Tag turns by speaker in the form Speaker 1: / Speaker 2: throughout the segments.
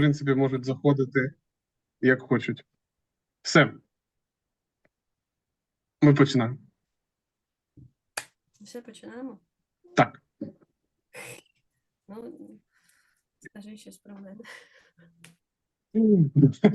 Speaker 1: принципі, можуть заходити як хочуть. Все. Ми починаємо.
Speaker 2: Все починаємо?
Speaker 1: Так.
Speaker 2: Ну, скажи щось про мене.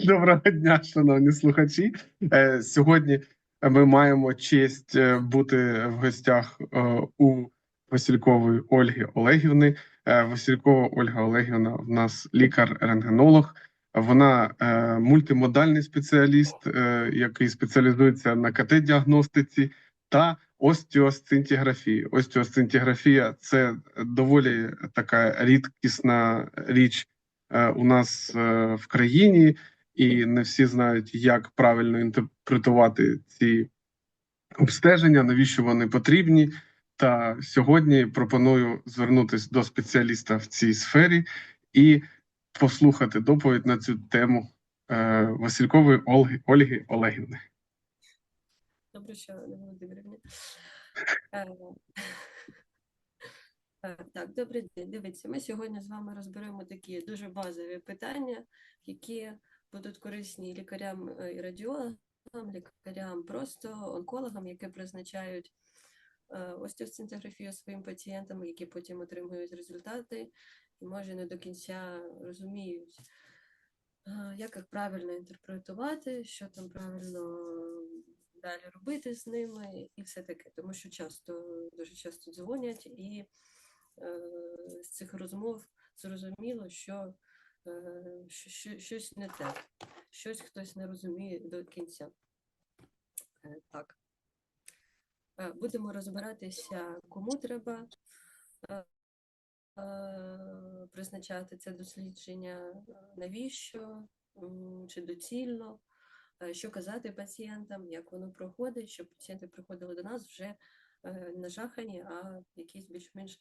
Speaker 1: Доброго дня, шановні слухачі. Е, Сьогодні ми маємо честь е, бути в гостях е, у Василькової Ольги Олегівни. Е, Василькова Ольга Олегівна в нас лікар-рентгенолог. Вона е, мультимодальний спеціаліст, е, який спеціалізується на КТ-діагностиці та остеосцинтиграфії. Остеосцинтиграфія – це доволі така рідкісна річ е, у нас е, в країні, і не всі знають, як правильно інтерпретувати ці обстеження, навіщо вони потрібні. Та сьогодні пропоную звернутися до спеціаліста в цій сфері і послухати доповідь на цю тему е, Василькової Ольги, Ольги Олегівни.
Speaker 2: Добре, що не Володимирівні. Е, е, Так, добрий день. Дивіться, ми сьогодні з вами розберемо такі дуже базові питання, які будуть корисні лікарям і радіологам, лікарям, просто онкологам, які призначають е, остеосцинтиграфію своїм пацієнтам, які потім отримують результати і може не до кінця розуміють, е, як їх правильно інтерпретувати, що там правильно далі робити з ними, і все таке. Тому що часто, дуже часто дзвонять, і е, з цих розмов зрозуміло, що, що, що щось не те, щось хтось не розуміє до кінця. Так. Е, Будемо розбиратися, кому треба е, е, призначати це дослідження, навіщо, чи доцільно, що казати пацієнтам, як воно проходить, щоб пацієнти приходили до нас вже не жахані, а якісь більш-менш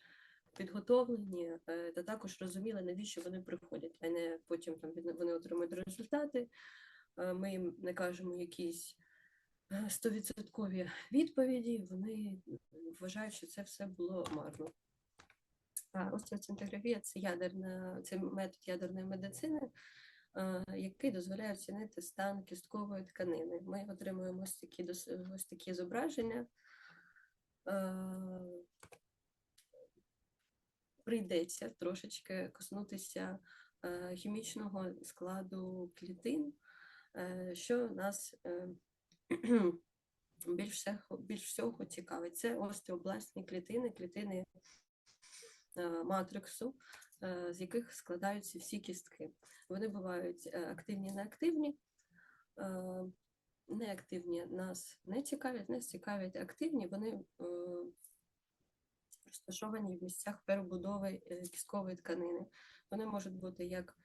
Speaker 2: підготовлені, та також розуміли, навіщо вони приходять, а не потім там вони отримують результати. Ми їм не кажемо якісь стовідсоткові відповіді, вони вважають, що це все було марно. А остеоцинтиграфія це ядерна, це метод ядерної медицини, е, який дозволяє оцінити стан кісткової тканини. Ми отримуємо ось такі, ось такі зображення. Е, Прийдеться трошечки коснутися е, хімічного складу клітин, е, що нас е, більш більш всього цікавить. Це остеобластні клітини, клітини е, матриксу, е, з яких складаються всі кістки. Вони бувають е, активні, неактивні. Неактивні нас не цікавлять, нас цікавлять активні, вони розташовані в місцях перебудови кісткової тканини. Вони можуть бути як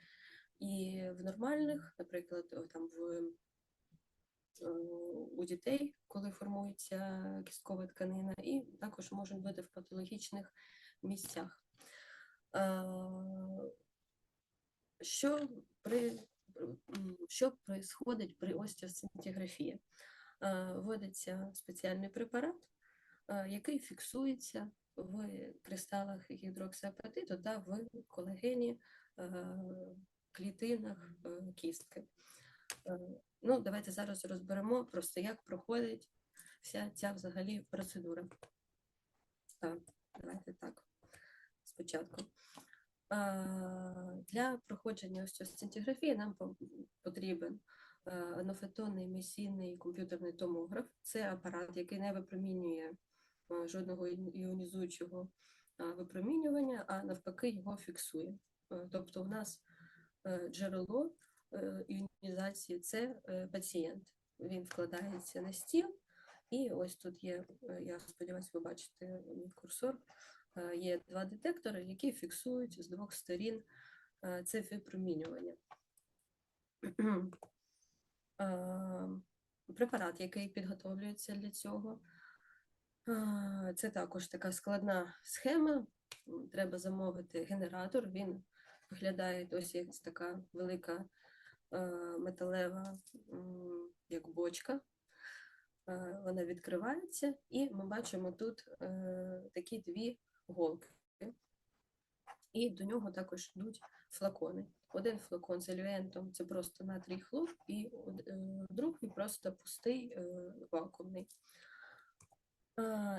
Speaker 2: і в нормальних, наприклад, там в у дітей, коли формується кісткова тканина, і також можуть бути в патологічних місцях. Е, Що при що происходить при остеосцинтиграфії? Е, Вводиться спеціальний препарат, е, який фіксується в кристалах гідроксиапатиту та в колагені е, клітинах е, кістки. Е, Ну, давайте зараз розберемо просто, як проходить вся ця взагалі процедура. Так, давайте так. Спочатку. Е, Для проходження остеосцинтиграфії нам потрібен е, анофотонний емісійний комп'ютерний томограф. Це апарат, який не випромінює жодного іонізуючого випромінювання, а навпаки його фіксує. Тобто, у нас джерело іонізації це е, пацієнт. Він вкладається на стіл, і ось тут є, е, я сподіваюся, ви бачите мій курсор. е, Є два детектори, які фіксують з двох сторін е, це випромінювання. Е, Препарат, який підготовлюється для цього. е, Це також така складна схема. Треба замовити генератор. Він виглядає ось як така велика е, металева, як бочка. Е, Вона відкривається, і ми бачимо тут е, такі дві голки. І до нього також йдуть флакони. один флакон з елюентом це просто натрій хлор, і е, другий просто пустий е, вакуумний.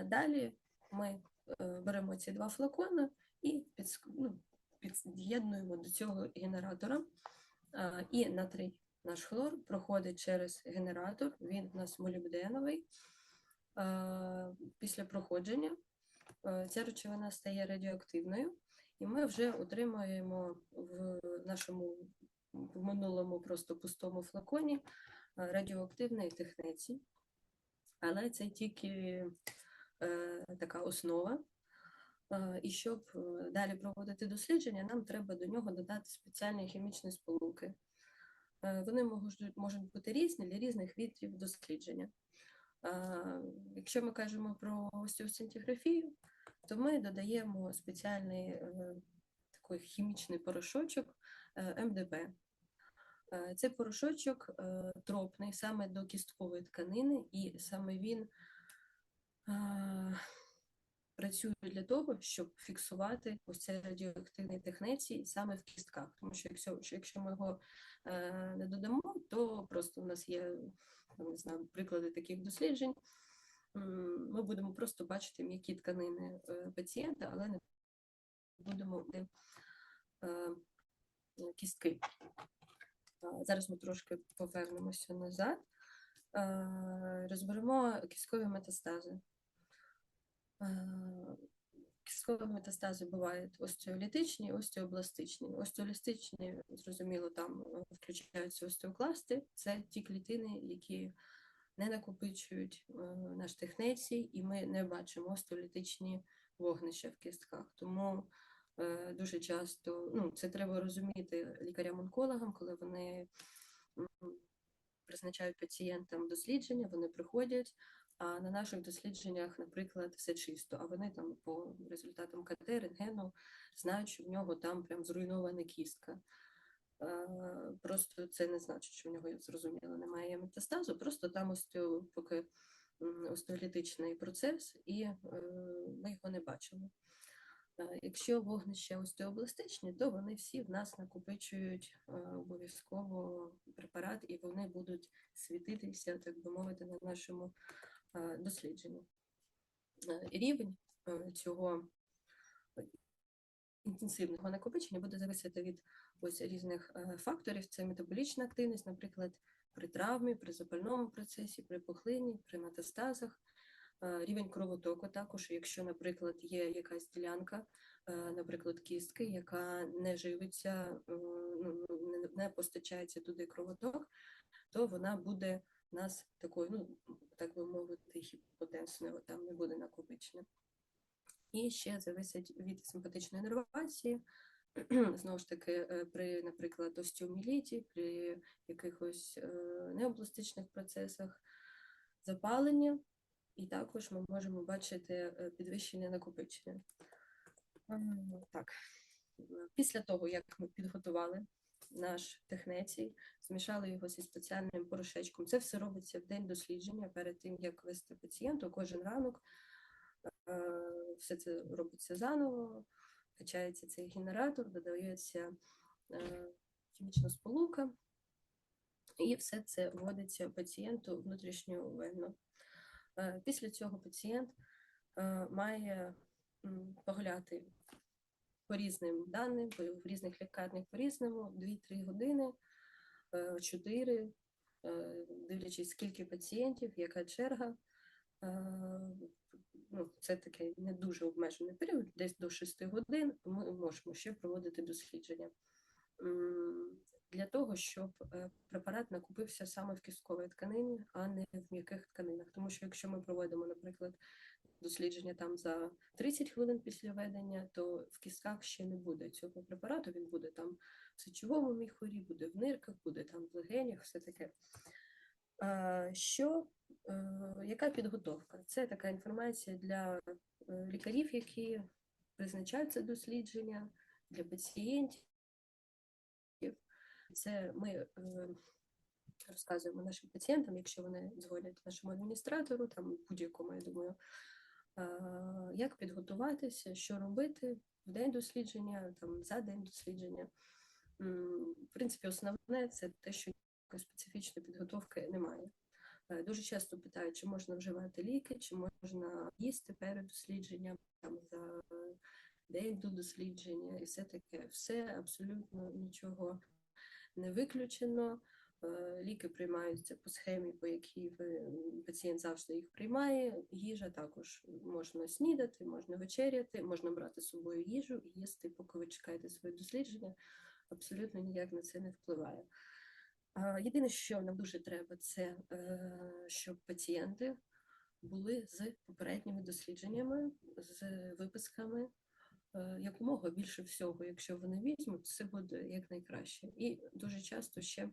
Speaker 2: Далі ми е, беремо ці два флакони і ну, під'єднуємо до цього генератора. І натрій наш хлор проходить через генератор, він у нас молібденовий. Після проходження ця речовина стає радіоактивною, і ми вже отримуємо в нашому в минулому просто пустому флаконі радіоактивний технецій. Але це тільки е, така основа. Е, І щоб е, далі проводити дослідження, нам треба до нього додати спеціальні хімічні сполуки. Е, Вони можуть, можуть бути різні для різних видів дослідження. Якщо ми кажемо про остеосцинтиграфію, то ми додаємо спеціальний такий хімічний порошочок МДП. Цей порошочок тропний саме до кісткової тканини, і саме він працює для того, щоб фіксувати ось цей радіоактивний технецій саме в кістках. Тому що якщо, якщо ми його е, не додамо, то просто у нас є не знаю, приклади таких досліджень. Ми будемо просто бачити м'які тканини е, пацієнта, але не будемо е, кістки. Зараз ми трошки повернемося назад. Е, Розберемо кісткові метастази. Е, Кісткові метастази бувають остеолітичні остеобластичні. Остеолістичні, зрозуміло, там е, включаються остеокласти. Це ті клітини, які не накопичують е, наш технецій, і ми не бачимо остеолітичні вогнища в кістках. Тому дуже часто ну, це треба розуміти лікарям-онкологам, коли вони призначають пацієнтам дослідження, вони приходять. А на наших дослідженнях, наприклад, все чисто, а вони там по результатам КТ, рентгену знають, що в нього там прям зруйнована кістка. Просто це не значить, що в нього зрозуміло немає метастазу, просто там остео, поки остеолітичний процес, і е, ми його не бачимо. Якщо вогнища остеобластичні, то вони всі в нас накопичують е, обов'язково препарат, і вони будуть світитися, так би мовити, на нашому дослідженні. Е, Рівень е, цього інтенсивного накопичення буде залежати від ось різних е, факторів. Це метаболічна активність, наприклад, при травмі, при запальному процесі, при пухлині, при метастазах. Е, Рівень кровотоку також, якщо, наприклад, є якась ділянка, е, наприклад, кістки, яка не живиться, е, ну, не- постачається туди кровоток, то вона буде нас такою, ну, так би мовити, гіпотенсною, там не буде накопичення. І ще залежить від симпатичної нервації. Знову ж таки, е, при, наприклад, остеоміліті, при якихось е, неопластичних процесах запалення, і також ми можемо бачити е, підвищення накопичення. Так, після того, як ми підготували наш технецій, змішали його зі спеціальним порошечком. Це все робиться в день дослідження перед тим, як вести пацієнту кожен ранок. Е, Все це робиться заново, качається цей генератор, додається е, хімічна сполука, і все це вводиться пацієнту внутрішньовенно. Е, Після цього пацієнт має погуляти по різним даним, в різних лікарнях по-різному, 2-3 години, 4, дивлячись, скільки пацієнтів, яка черга. Е, Ну, це такий не дуже обмежений період, десь до 6 годин ми можемо ще проводити дослідження. Для того, щоб е, препарат накопився саме в кістковій тканині, а не в м'яких тканинах. Тому що якщо ми проводимо, наприклад, дослідження там за 30 хвилин після введення, то в кістках ще не буде цього препарату. Він буде там в сечовому міхурі, буде в нирках, буде там в легенях, все таке. Що, е, яка підготовка? Це така інформація для е, лікарів, які призначають це дослідження, для пацієнтів. Це ми е, розказуємо нашим пацієнтам, якщо вони дзвонять нашому адміністратору, там будь-якому, я думаю, як підготуватися, що робити в день дослідження, там за день дослідження. В принципі, основне це те, що специфічної підготовки немає. Е, Дуже часто питають, чи можна вживати ліки, чи можна їсти перед дослідженням, там за день до дослідження, і все таке. Все абсолютно нічого не виключено. Е, Ліки приймаються по схемі, по якій пацієнт завжди їх приймає. Їжа також можна снідати, можна вечеряти, можна брати з собою їжу і їсти, поки ви чекаєте своє дослідження. Абсолютно ніяк на це не впливає. Єдине, що нам дуже треба, це е, щоб пацієнти були з попередніми дослідженнями, з виписками е, якомога більше всього. Якщо вони візьмуть, це буде якнайкраще. І дуже часто ще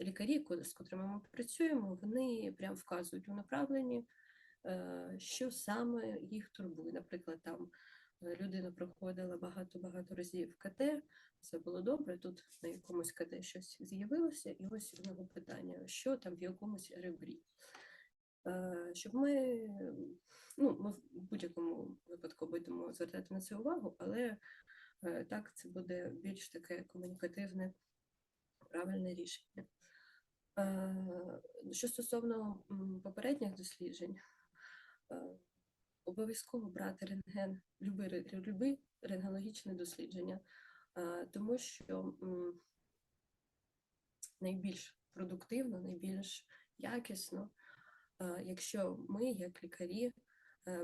Speaker 2: лікарі, з котрими ми працюємо, вони прям вказують у направленні, е, що саме їх турбує. Наприклад, там е, людина проходила багато-багато разів КТ, все було добре. Тут на якомусь КТ щось з'явилося, і ось у нього питання, що там в якомусь ребрі. Е, Щоб ми, ну, ми в будь-якому випадку будемо звертати на це увагу, але так це буде більш таке комунікативне, правильне рішення. Е, Що стосовно попередніх досліджень, е, обов'язково брати рентген, любе, ре- рентгенологічне дослідження, е, тому що найбільш продуктивно, найбільш якісно, якщо ми, як лікарі,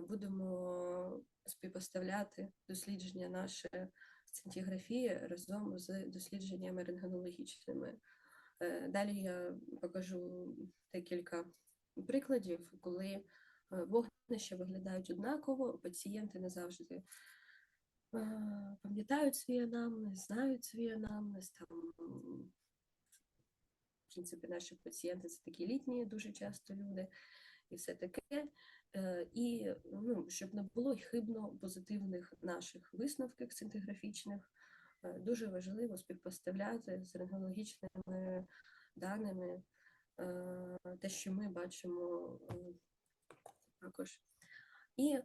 Speaker 2: будемо співпоставляти дослідження наше сцинтіграфії разом з дослідженнями рентгенологічними. Е, Далі я покажу декілька прикладів, коли е, вогнища виглядають однаково, пацієнти не завжди е, пам'ятають свій анамнез, знають свій анамнез. Там, в принципі, наші пацієнти це такі літні дуже часто люди і все таке. Е, І ну, щоб не було хибно позитивних наших висновків сцинтиграфічних, е, дуже важливо співпоставляти з рентгенологічними даними е, те, що ми бачимо також. І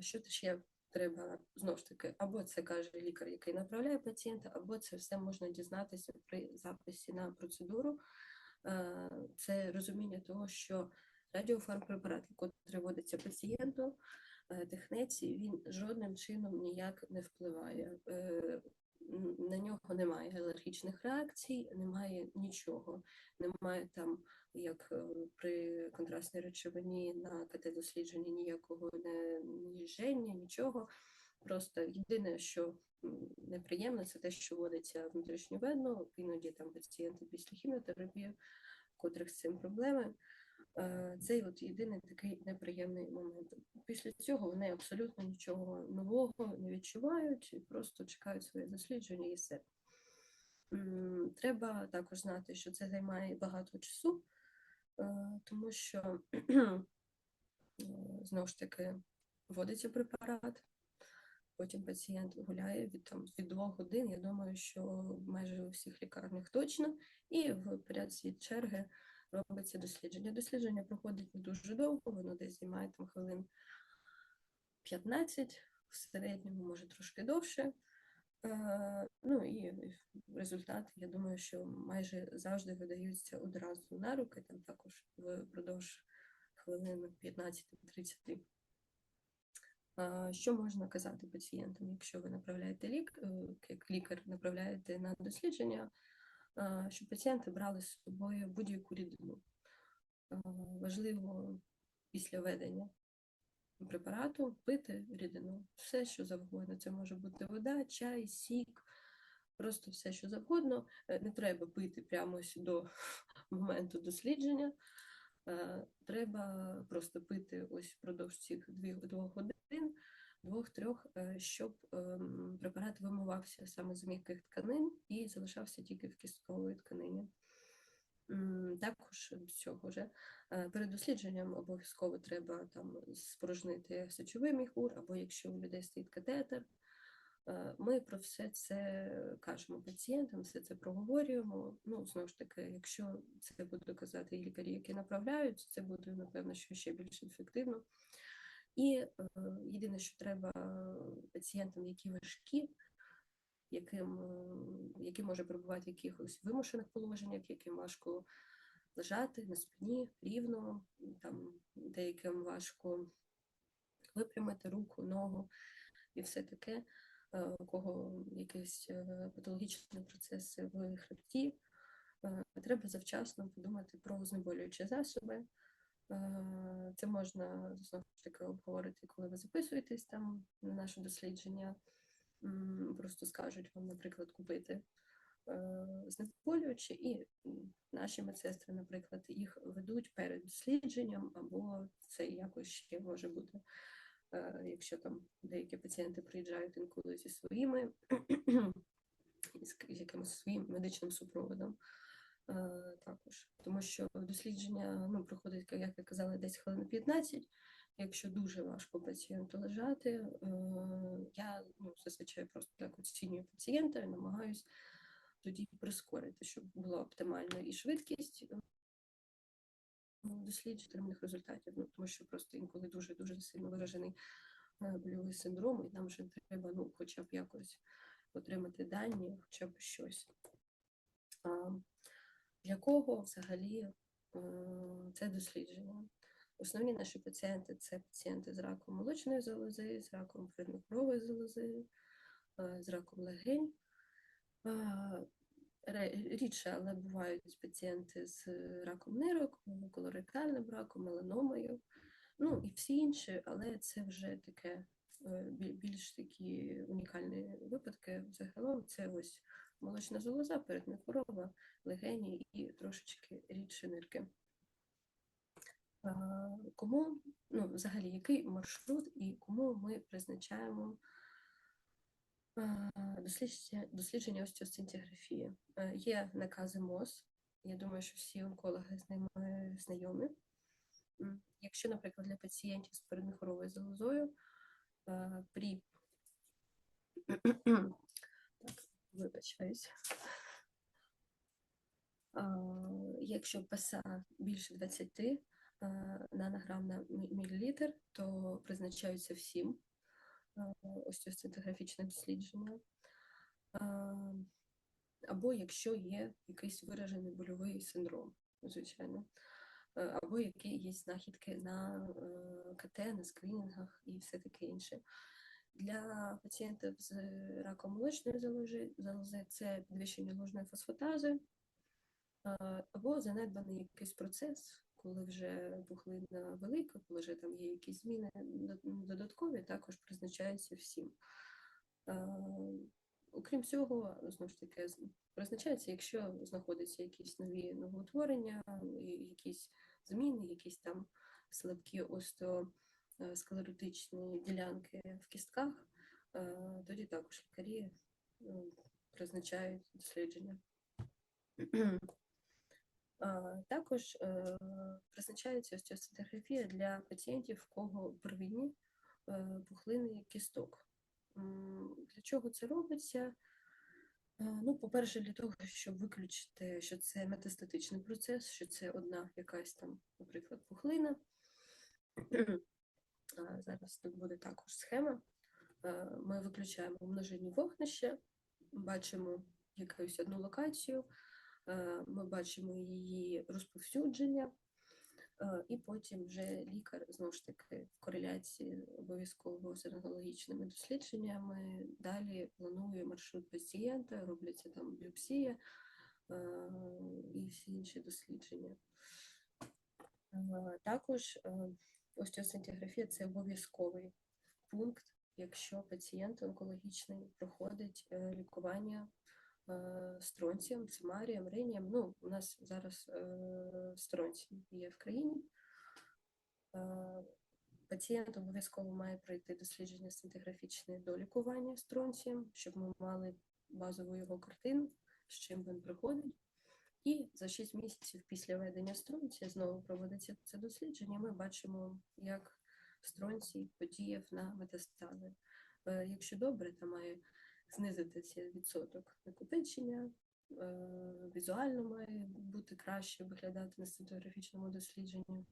Speaker 2: що ще треба знову ж таки, або це каже лікар, який направляє пацієнта, або це все можна дізнатися при записі на процедуру. Це розуміння того, що радіофармпрепарат, який вводиться пацієнту, е, технеці, він жодним чином ніяк не впливає. Е, На нього немає алергічних реакцій, немає нічого, немає там, як е, при контрастній речовині на КТ-дослідженні ніякого не ні нічого. Просто єдине, що неприємно, це те, що вводиться внутрішньовенно, іноді там пацієнти після хіміотерапії, котрих з цим проблеми. Е, Це от єдиний такий неприємний момент. Після цього вони абсолютно нічого нового не відчувають і просто чекають своє дослідження і все. Треба також знати, що це займає багато часу, е, тому що е, знову ж таки вводиться препарат, потім пацієнт гуляє від там від двох годин. Я думаю, що майже у всіх лікарнях точно, і в порядці черги робиться дослідження. Дослідження проходить не дуже довго, воно десь займає там хвилин 15, в середньому, може трошки довше. Е, Ну і результати, я думаю, що майже завжди видаються одразу на руки, там також впродовж хвилин 15-30. Що можна казати пацієнтам, якщо ви направляєте лік, е, як лікар направляєте на дослідження, щоб пацієнти брали з собою будь-яку рідину. Важливо після введення препарату пити рідину, все, що завгодно. Це може бути вода, чай, сік, просто все, що завгодно. Е, Не треба пити прямо ось до моменту дослідження. Треба просто пити ось впродовж цих двох годин, двох-трьох, е, щоб ем, препарат вимивався саме з м'яких тканин і залишався тільки в кістковій тканині. Також з цього вже е, перед дослідженням обов'язково треба там спорожнити сечовий міхур, або якщо у людей стоїть катетер. Е, Ми про все це кажемо пацієнтам, все це проговорюємо. Ну, знову ж таки, якщо це будуть казати лікарі, які направляють, це буде, напевно, що ще більш ефективно. І е, єдине, що треба пацієнтам, які важкі, яким, е, який може перебувати в якихось вимушених положеннях, яким важко лежати на спині рівно, там деяким важко випрямити руку, ногу і все таке, е, у кого якісь е, патологічні процеси в хребті. Е, Треба завчасно подумати про знеболюючі засоби. Е, Це можна знову ж таки обговорити, коли ви записуєтесь там на наше дослідження. Просто скажуть вам, наприклад, купити е, знеболюючі, і наші медсестри, наприклад, їх ведуть перед дослідженням, або це якось ще може бути, е, якщо там деякі пацієнти приїжджають інколи зі своїми з якимось своїм медичним супроводом. Е, Також тому, що дослідження ну, проходить, як я казала, десь хвилин 15. Якщо дуже важко пацієнту лежати, е, я ну, зазвичай просто так оцінюю пацієнта і намагаюсь тоді прискорити, щоб була оптимальна і швидкість е, досліджень отриманих результатів. Ну, тому що просто інколи дуже дуже сильно виражений больовий синдром, і нам вже треба ну, хоча б якось отримати дані, хоча б щось. Для кого взагалі е, це дослідження? Основні наші пацієнти це пацієнти з раком молочної залози, з раком передмихрової залози, е, з раком легень. Рідше, але бувають пацієнти з раком нирок, колоректальним раком, меланомою. Ну і всі інші, але це вже таке е, більш такі унікальні випадки. Загалом це ось молочна залоза, передмихорова, легені і трошечки рідше нирки. Кому, ну, взагалі, який маршрут і кому ми призначаємо дослідження, дослідження остеосцинтиграфії? Е, Є накази МОЗ, я думаю, що всі онкологи з ними знайомі. Якщо, наприклад, для пацієнтів з передмихоровою залозою е, при вибачаюсь. Якщо ПСА більше 20 е, нанограм на мілілітр, то призначаються всім ось е, остеосцинтиграфічне дослідження. Або якщо є якийсь виражений больовий синдром, звичайно, або які є знахідки на е, КТ, на скринінгах і все таке інше. Для пацієнтів з раком молочної залози, це підвищення ложної фосфатази, або занедбаний якийсь процес, коли вже пухлина велика, коли вже там є якісь зміни додаткові, також призначається всім. Окрім цього, знову ж таки, призначається, якщо знаходяться якісь нові новоутворення, якісь зміни, якісь там слабкі остеосклеротичні ділянки в кістках, тоді також лікарі призначають дослідження. Також призначається остеоцитографія для пацієнтів, в кого первинні пухлини кісток. Для чого це робиться? Е, Ну, по-перше, для того, щоб виключити, що це метастатичний процес, що це одна якась там, наприклад, пухлина. Зараз тут буде також схема. Ми виключаємо множинні вогнища, бачимо якусь одну локацію, ми бачимо її розповсюдження, і потім вже лікар знову ж таки в кореляції обов'язково з рентгенологічними дослідженнями. Далі планує маршрут пацієнта, робляться там біопсія і всі інші дослідження. Також остеосцинтиграфія це обов'язковий пункт, якщо пацієнт онкологічний проходить е, лікування е, стронцієм, цимарієм, ринієм. Ну, у нас зараз е, стронцій є в країні. Пацієнт обов'язково має пройти дослідження сцинтиграфічне до лікування стронцієм, щоб ми мали базову його картину, з чим він приходить. І за 6 місяців після введення стронція знову проводиться це дослідження. Ми бачимо, як стронцій подіяв на метастази. Е, Якщо добре, то має знизитися відсоток накопичення, е, візуально має бути краще виглядати на сцинтографічному дослідженні.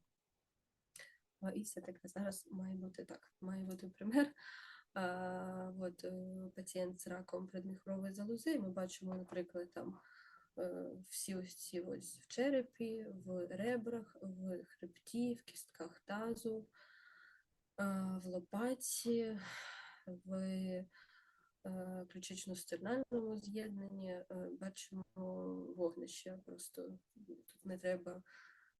Speaker 2: А, І все таке зараз має бути так. Має бути пример. От, е, пацієнт з раком передміхрової залози, ми бачимо, наприклад, там е, всі ось ці ось в черепі, в ребрах, в хребті, в кістках тазу, в лопатці, в е, ключично-стернальному з'єднанні е, бачимо вогнище. Просто тут не треба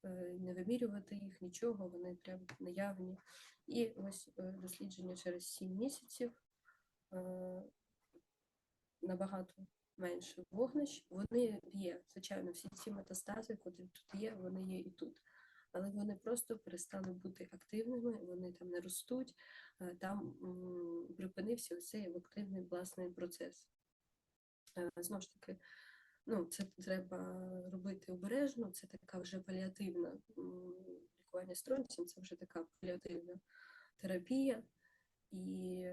Speaker 2: е, не вимірювати їх, нічого, вони прям наявні. І ось е, дослідження через 7 місяців е, набагато менше вогнищ. Вони є, звичайно, всі ці метастази, котрі тут є, вони є і тут. Але вони просто перестали бути активними, вони там не ростуть, е, там припинився цей активний власний процес. Е, Знову ж таки, ну, це треба робити обережно, це така вже паліативна лікування стронцієм, це вже така паліативна терапія. І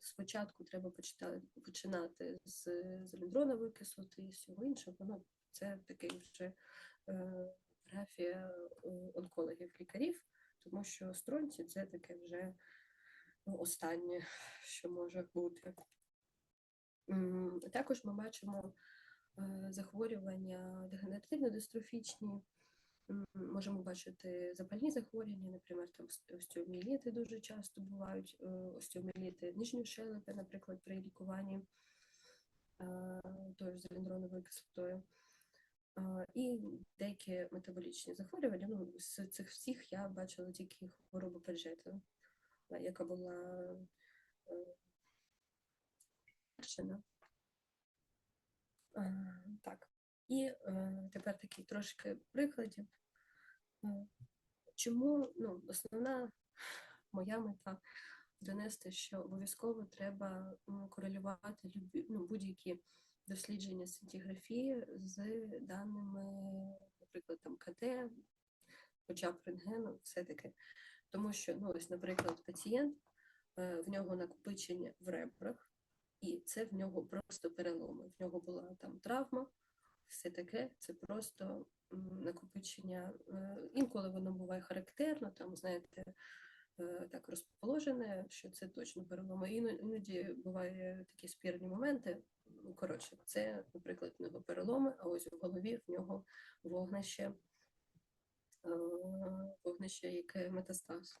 Speaker 2: спочатку треба почитати, починати з заліндронової кислоти і всього іншого. Ну, це такий вже е, графія е, онкологів, лікарів, тому що стронці це таке вже ну, останнє, що може бути. Також ми бачимо е, захворювання дегенеративно-дистрофічні, можемо бачити запальні захворювання, наприклад, там ост- дуже часто бувають, е, нижньої щелепи, наприклад, при лікуванні тою ж кислотою. І деякі метаболічні захворювання. Ну, з цих всіх я бачила тільки хворобу Паджета, яка була Першина. Е, Так. І е, тепер такі трошки прикладів. Чому ну, основна моя мета донести, що обов'язково треба корелювати ну, будь-які дослідження синтіграфії з даними, наприклад, там КТ, хоча б рентгену, все таки. Тому що, ну, ось, наприклад, пацієнт, е, в нього накопичення в ребрах, і це в нього просто переломи. В нього була там травма, все таке, це просто накопичення. е, Інколи воно буває характерно, там, знаєте, е, так розположене, що це точно переломи. Іноді буває такі спірні моменти. Ну, Коротше, це, наприклад, в нього переломи, а ось в голові в нього вогнище, е, вогнище, яке метастаз.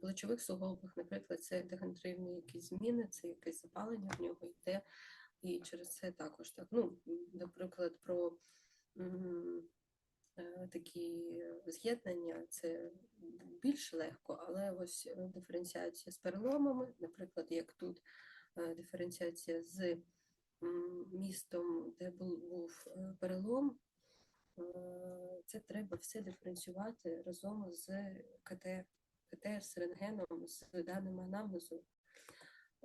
Speaker 2: Плечових суглобах, наприклад, це дегенеративні якісь зміни, це якесь запалення в нього йде, і через це також так. Ну, наприклад, про е, такі з'єднання це більш легко, але ось е, диференціація з переломами, наприклад, як тут е, диференціація з містом, де був перелом, це треба все диференціювати разом з КТ, КТ з рентгеном, з даними анамнезу.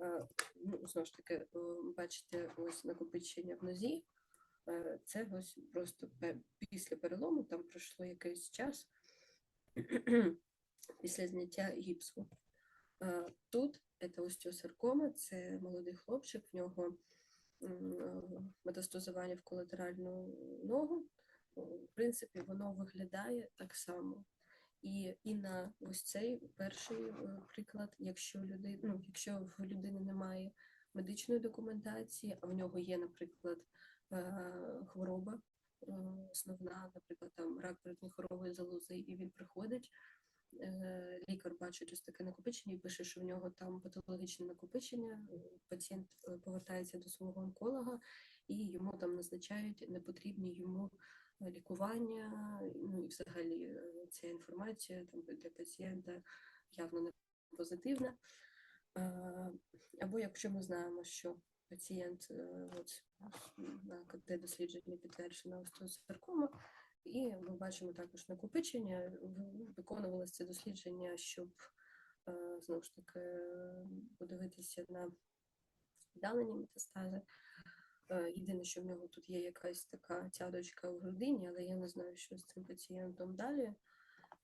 Speaker 2: Е, Ну, знову ж таки, е, бачите, ось накопичення в нозі. Е, Це ось просто після перелому, там пройшло якийсь час після зняття гіпсу. Тут це остеосаркома, це молодий хлопчик, в нього м, е, в колатеральну ногу. В принципі, воно виглядає так само. І, і на ось цей перший е, приклад, якщо людина, ну, якщо в людини немає медичної документації, а в нього є, наприклад, е, хвороба е, основна, наприклад, там рак передміхорової залози, і він приходить. Лікар бачить ось таке накопичення і пише, що в нього там патологічне накопичення. Пацієнт повертається до свого онколога, і йому там назначають непотрібні йому лікування. Ну і взагалі е, ця інформація там для пацієнта явно не позитивна. Е, Або якщо ми знаємо, що пацієнт е, от, на КТ дослідження підтверджена остеосаркома, і ми бачимо також накопичення. Виконувалося це дослідження, щоб знову ж таки подивитися на віддалені метастази. Е, Єдине, що в нього тут є якась така цядочка в грудині, але я не знаю, що з цим пацієнтом далі.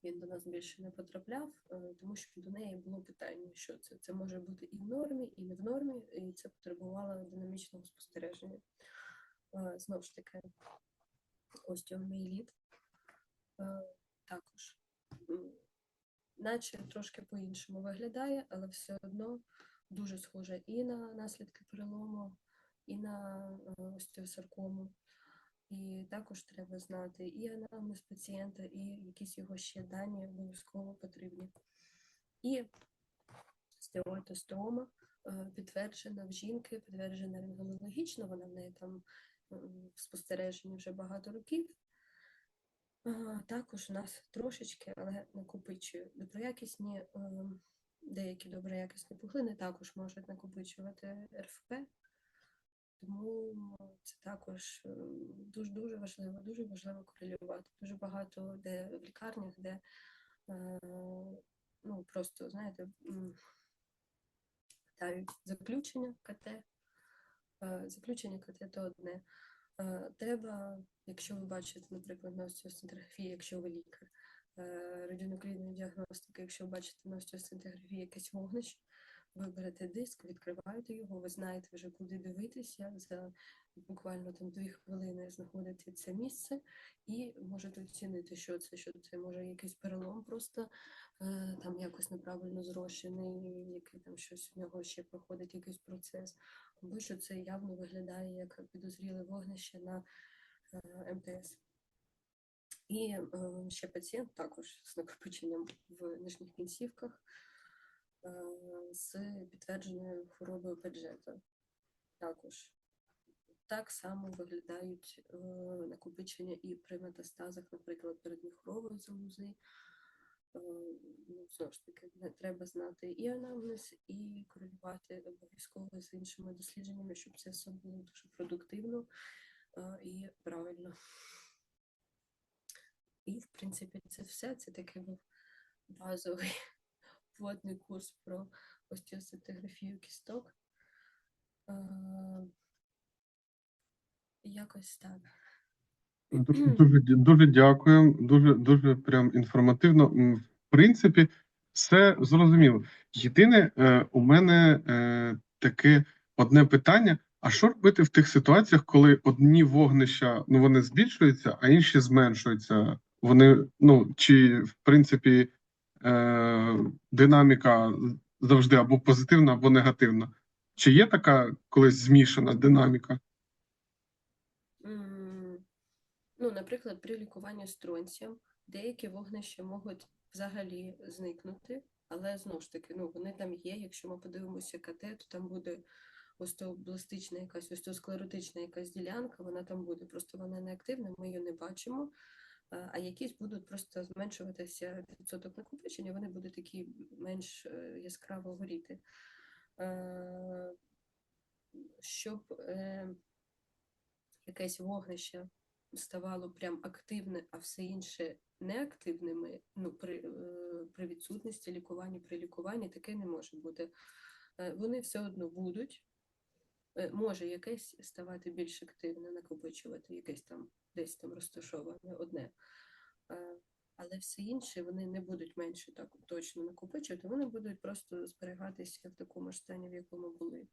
Speaker 2: Він до нас більше не потрапляв, е, тому що до неї було питання, що це. Це може бути і в нормі, і не в нормі, і це потребувало динамічного спостереження. Е, Знову ж таки, остеоміеліт е, також наче трошки по-іншому виглядає, але все одно дуже схоже і на наслідки перелому, і на е, остеосаркому. І також треба знати і анамнез пацієнта, і якісь його ще дані обов'язково потрібні. І стеойтостома е, підтверджена в жінки, підтверджена рентгенологічно, вона в неї там е, в спостереженні вже багато років. Також у нас трошечки, але накопичує доброякісні, е, деякі доброякісні пухлини також можуть накопичувати РФП. Тому це також е, дуже дуже важливо, дуже важливо корелювати. Дуже багато де в лікарнях, де е, ну просто знаєте, питають заключення КТ. Е, Заключення КТ то одне. Треба, якщо ви бачите, наприклад, на остеосцинтиграфії, якщо ви лікар, радіонуклідної діагностики, якщо ви бачите на остеосцинтиграфії якесь вогнище, ви берете диск, відкриваєте його, ви знаєте вже куди дивитися, за буквально там дві хвилини знаходите це місце і можете оцінити, що це, що це. Може якийсь перелом просто е, там якось неправильно зрощений, який там щось в нього ще проходить якийсь процес, або що це явно виглядає як підозріле вогнище на е, МТС. І е, ще пацієнт також з накопиченням в нижніх кінцівках з підтвердженою хворобою Педжета. Також так само виглядають е, накопичення і при метастазах, наприклад, передміхрової залози. Е, ну, знову ж таки, не треба знати і анамнез, і корелювати обов'язково з іншими дослідженнями, щоб це все було дуже продуктивно е, і правильно. І, в принципі, це все. Це такий був базовий вводний курс про остеосцинтиграфію кісток. Е, Якось так.
Speaker 1: Дуже, дуже, дуже дякую. Дуже, дуже прям інформативно. В принципі, все зрозуміло. Єдине, е, у мене е, таке одне питання: а що робити в тих ситуаціях, коли одні вогнища ну вони збільшуються, а інші зменшуються? Вони, ну чи в принципі е, динаміка завжди або позитивна, або негативна? Чи є така колись змішана динаміка?
Speaker 2: Ну, наприклад, при лікуванні стронцієм деякі вогнища можуть взагалі зникнути, але знову ж таки, ну, вони там є. Якщо ми подивимося КТ, то там буде остеобластична якась, остеосклеротична якась ділянка, вона там буде, просто вона не ми її не бачимо. А а якісь будуть просто зменшуватися відсоток накопичення, вони будуть такі менш е, яскраво горіти. Е, Щоб е, якесь вогнище ставало прям активне, а все інше неактивними, ну, при, е, при відсутності лікування, при лікуванні таке не може бути. Е, Вони все одно будуть. Е, Може якесь ставати більш активне, накопичувати, якесь там десь там розташоване одне. Е, Але все інше вони не будуть менше так точно накопичувати, вони будуть просто зберігатися в такому ж стані, в якому були.